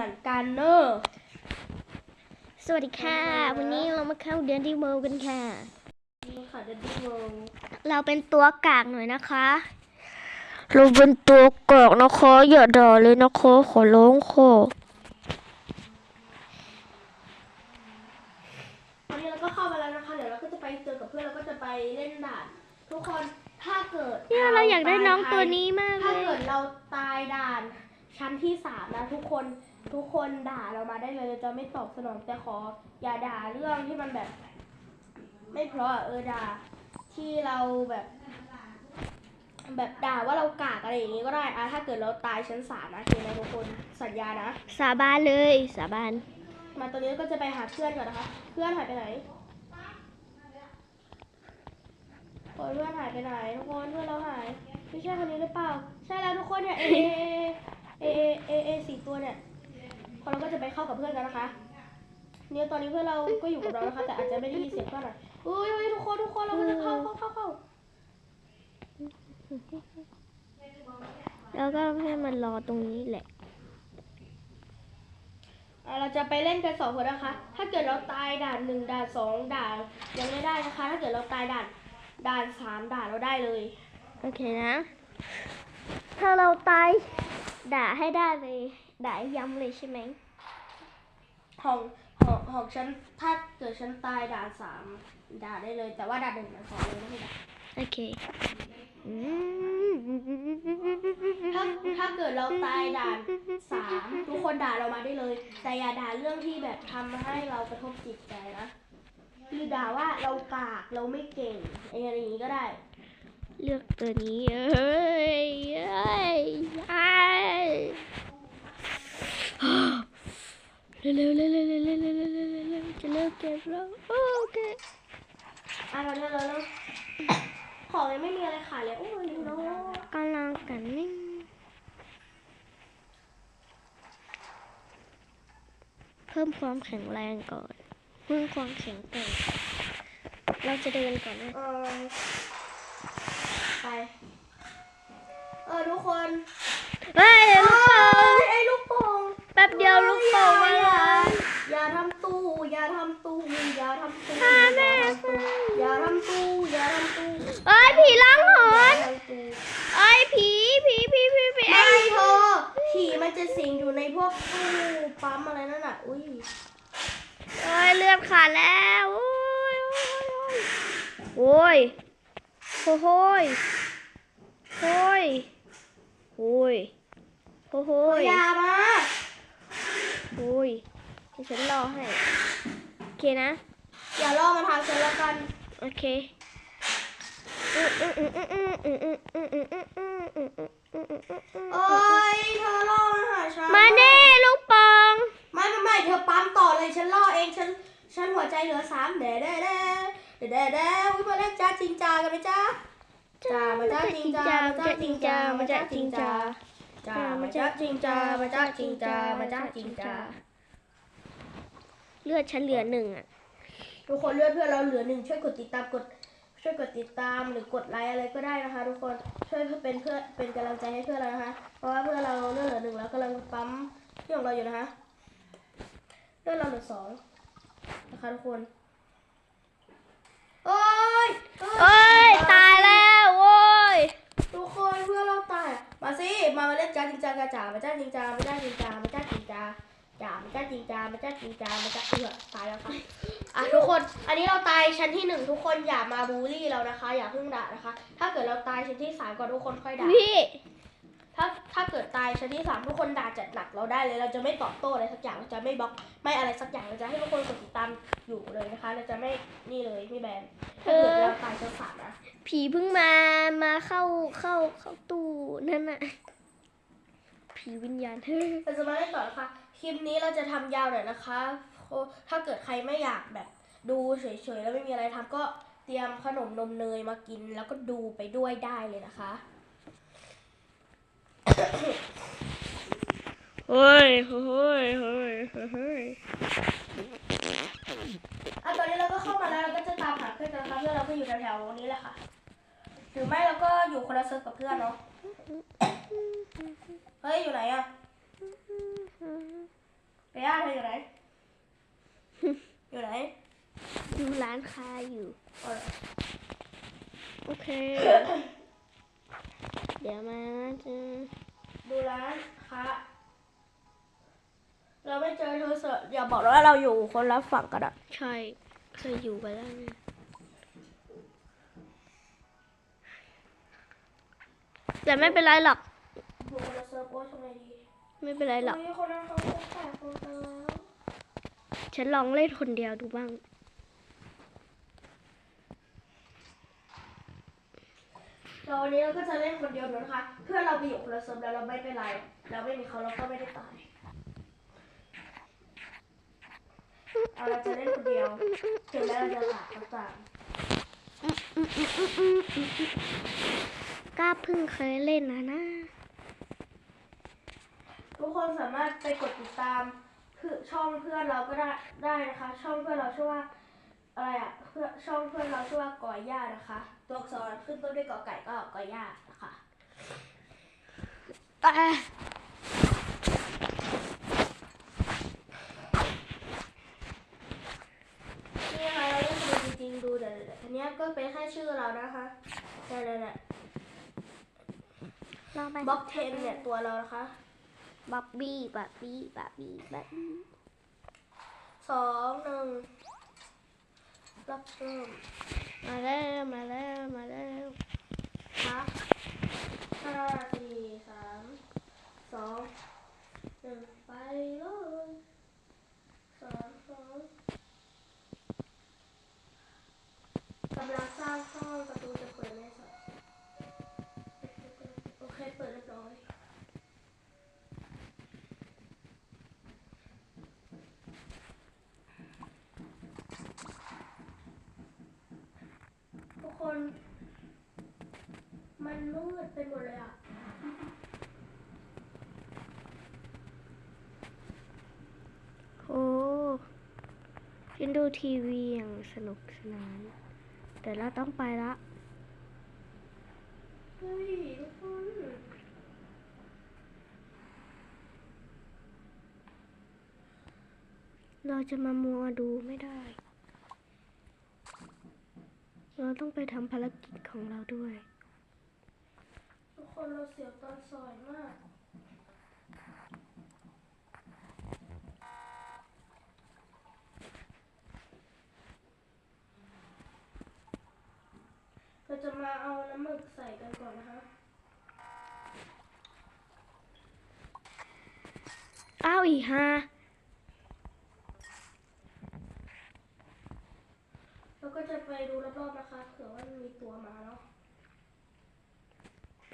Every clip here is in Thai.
เหมือนกันเนอะสวัสดีค่ะ วันนี้เรามาเข้าเดือนที่เวิลด์กันค่ะ นี่ค่ะเดดดี้เวิลด์เราเป็นตัวกากหน่อยนะคะ เราเป็นตัวกากนะคะอย่าด่าเลยนะคะขอร้องค่ะวันนี้เราก็เข้ามาแล้วนะคะ เดี๋ยวเราก็จะไปเจอกับเพื่อนเราก็จะไปเล่นด่าน ทุกคนถ้าเกิดเนี่ยเราอยากได้น้องตัวนี้มากเลถ้ายเกิดเราตายด่านชั้นที่สามนะทุกคน ทุกคนด่าเรามาได้เลยเราจะไม่ตอบสนองแต่ขอ อย่าด่าเรื่องที่มันแบบ ไม่เพราะอะเออด่าที่เราแบบ แบบด่าว่าเรากากอะไรอย่างงี้ก็ได้อะถ้าเกิดเราตายชั้นสามนะโอเคไหมทุกคนสัญญานะ สาบานเลย สาบาน มาตอนนี้ก็จะไปหาเพื่อนก่อนนะคะ เพื่อนหายไปไหนโอ้ยเพื่อนหายไปไหนทุกคนเพื่อนเราหายไม่ใช่คนนี้หรือเปล่า ใช่แล้วทุกคนเนี่ยเอเอเอเอเอสี่ตัวเนี่ย พอเราก็จะไปเข้ากับเพื่อนกันนะคะ เนี่ยตอนนี้เพื่อนเราก็อยู่กับเรานะคะ แต่อาจจะไม่ได้ยินเสียงเพื่อนหน่อยอุ้ยอุ้ยทุกคนทุกคนเราก็จะเข้าเข้าเข้าเข้าแล้วก็ให้มันรอตรงนี้แหละอะเราจะไปเล่นกันสองคนนะคะ ถ้าเกิดเราตายด่านหนึ่งด่านสองด่านยังไม่ได้นะคะ ถ้าเกิดเราตายด่านด่านสามด่านเราได้เลย โอเคนะ ถ้าเราตายด่าให้ได้เลย ด่าให้ย้ำเลยใช่ไหมของของของฉันถ้าเกิดฉันตายด่านสามด่าได้เลย แต่ว่าด่านหนึ่งด่านสองเลยไม่ได้ด่าโอเคอืมถ้าถ้าเกิดเราตายด่านสามทุกคนด่าเรามาได้เลย แต่อย่าด่าเรื่องที่แบบทำให้เรากระทบจิตใจนะหรือด่าว่าเรากากเราไม่เก่งอะไรอย่างนี้ก็ได้ เลือกตัวนี้เอ้ยเอ้ยไอ้ เร็วเร็วเร็วเร็วเร็วเร็วเร็วเร็วจะเลิกเก็บแล้วโอเคอะเราเริ่มเราเริ่มของยังไม่มีอะไรขายเลยโอ้ยน้องกำลังกันนิ่งเพิ่มความแข็งแรงก่อนเพิ่มความแข็งแกร่งเราจะเดินก่อนนะเออไปเออทุกคนเฮ้ยลูกโป่งไอ้ลูกโแป๊บเดียวลูกโป่งมาอย่าแล้อย่าทำตู้ อย่าทำตู้ อย่าทำตู้พาแม่อย่าทำตู้อย่าทำตู้เอ้ยผีล่องหอนเอ้ยผีผีผีผีผีไอ้เธอผีมันจะสิงอยู่ในพวกตู้ปั๊มอะไรนั่นน่ะ อุ้ยเอ้ยเลือดขาดแล้วโอ้ยโอ้ยโอ้ยโอ้ยโอ้ยโอ้ยโอ้ยโอ้ยอย่ามาโอ้ยเดี๋ยวฉันรอให้ โอเคนะ อย่าล่อมาทางฉันแล้วกัน โอเคโอ้ยเธอล่อมาหาฉันมาเน่ลูกปองไม่ไม่ไม่เธอปั๊มต่อเลยฉันล่อเองฉันฉันหัวใจเหลือสามเด้เด้เด้เด้เด้เด้อุ้ยมาเล่นจ้าจริงจ้ากันไหมจ้าจ้ามาจ้าจริงจ้ามาจ้าจริงจ้ามาจ้าจริงจ้า จ้ามาจ้าจริงจ้ามาจ้าจริงจ้ามาจ้าจริงจ้าเลือดฉันเหลือหนึ่งอะทุกคนเลือดเพื่อนเราเหลือหนึ่งช่วยกดติดตามกด ช่วยกดติดตามหรือกดไลค์อะไรก็ได้นะคะ ทุกคนช่วยเป็นเพื่อนเป็นกำลังใจให้เพื่อนเรานะคะ เพราะว่าเพื่อนเราเลือดเหลือหนึ่งแล้วกำลังปั๊มที่ของเราอยู่นะคะเลือดเราเหลือสองนะคะทุกคนโอ้ยเอ้ยตายแล้วโว้ย ทุกคนเพื่อนเราตายอะมาสิมามาเล่น จ้าจริงจ้ากระจ๋ามาจ้าจริงจ้ามาจ้าจริงจ้ามาจ้าจริงจ้าจ๋ามาจ้าจริงจ้ามาจ้าจริงจ้ามาจ้าเอือตายแล้วค่ะอะทุกคน อันนี้เราตายชั้นที่หนึ่งทุกคนอย่ามาบูลลี่เรานะคะ อย่าเพิ่งด่านะคะ ถ้าเกิดเราตายชั้นที่สามก่อนทุกคนค่อยด่าพี่ถ้าถ้าเกิดตายชั้นที่สามทุกคนด่าจัดหนักเราได้เลย เราจะไม่ตอบโต้อะไรสักอย่างเราจะไม่บล็อกไม่อะไรสักอย่างเราจะให้ทุกคนกดติดตามอยู่เลยนะคะ เราจะไม่นี่เลยไม่แบนถ้าเกิดเราตายชั้นสามนะผีเพิ่งมามาเข้าเข้าเข้าตู้นั่นน่ะ ผีวิญญาณเราจะมาเล่นต่อนะคะ คลิปนี้เราจะทำยาวหน่อยนะคะโอ้ถ้าเกิดใครไม่อยากแบบดูเฉยๆแล้วไม่มีอะไรทำก็เตรียมขนมนมเนยมากิน แล้วก็ดูไปด้วยได้เลยนะคะเฮ้ยเฮ้ยเฮ้ยเฮ้ยอะตอนนี้เราก็เข้ามาแล้วเราก็จะตามหาเพื่อนกันนะคะเพื่อนเราก็อยู่แถวๆนี้แหละค่ะ หรือไม่เราก็อยู่คนละเซิร์ฟกับเพื่อนเนาะเฮ้ยอยู่ไหนอะอยู่ไหน อยู่ไหน ดูร้านค้าอยู่เอาเหรอโอเค เดี๋ยวมาจะดูร้านค้า เราไม่เจอเธอเสอะอย่าบอกว่าเราอยู่คนละฝั่งกันอะใช่เคยอยู่กันแล้วเนี่ยแต่ไม่เป็นไรหรอก อยู่คนละเซิร์ฟโอ้ยทำไงดีไม่เป็นไรหรอกเฮ้ยคนนั้นเขาคงแตกคนกันแล้วฉันลองเล่นคนเดียวดูบ้าง เราวันนี้เราก็จะเล่นคนเดียวนะคะ เพื่อนเราไปอยู่คนละเซิร์ฟแล้วเราไม่เป็นไร เราไม่มีเขาเราก็ไม่ได้ตายเอาเราจะเล่นคนเดียวถึงแม้เราจะหลาก็ตามกล้าเพิ่งเคยเล่นนะนะทุ กคนสามารถไปกดติดตามเพื่อช่องเพื่อนเราก็ได้ได้นะคะ ช่องเพื่อนเราชื่อว่าอะไรอะเพื่อช่องเพื่อนเราชื่อว่ากอย่านะคะ ตัวอักษรขึ้นต้นด้วยกอไก่ก็กอย่านะคะแต่นี่นะคะเราเล่นดูจริงๆดูเดี๋ยวๆอันเนี้ยก็เป็นแค่ชื่อเรานะคะเนี่ยเนี่ยลองไปบล็อกเทนเนี่ยตัวเรานะคะ บ๊อบบี้บ๊อบบี้บ๊อบบี้บ๊อบบี้สองหนึ่งรับเริ่มมาแล้วมาแล้วมาแล้วค่ะห้าสี่สามสองหนึ่งไปเลยสามสองกำลังสร้างห้องประตูจะเปิดไหมสองโอเคเปิดเรียบร้อย ทุก คน มันมืดไปหมดเลยอะโอ้ฉันดูทีวีอย่างสนุกสนาน แต่เราต้องไปละเฮ้ยทุกคนเราจะมามัวดูไม่ได้ เราต้องไปทำภารกิจของเราด้วย ทุกคนเราเสียวตอนสอยมากเราจะมาเอาน้ำหมึกใส่กันก่อนนะคะอ้าวอีฮา แล้ว ก็จะไปดูรอบๆนะคะเผื่อว่ามันมีตัวมาเนาะ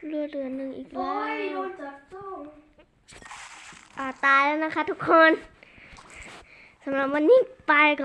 เรือเรือหนึ่งอีกโอ้แล้วยโดนจับจ้องอ่าตายแล้วนะคะทุกคนสำหรับวันนี้ไปก่อน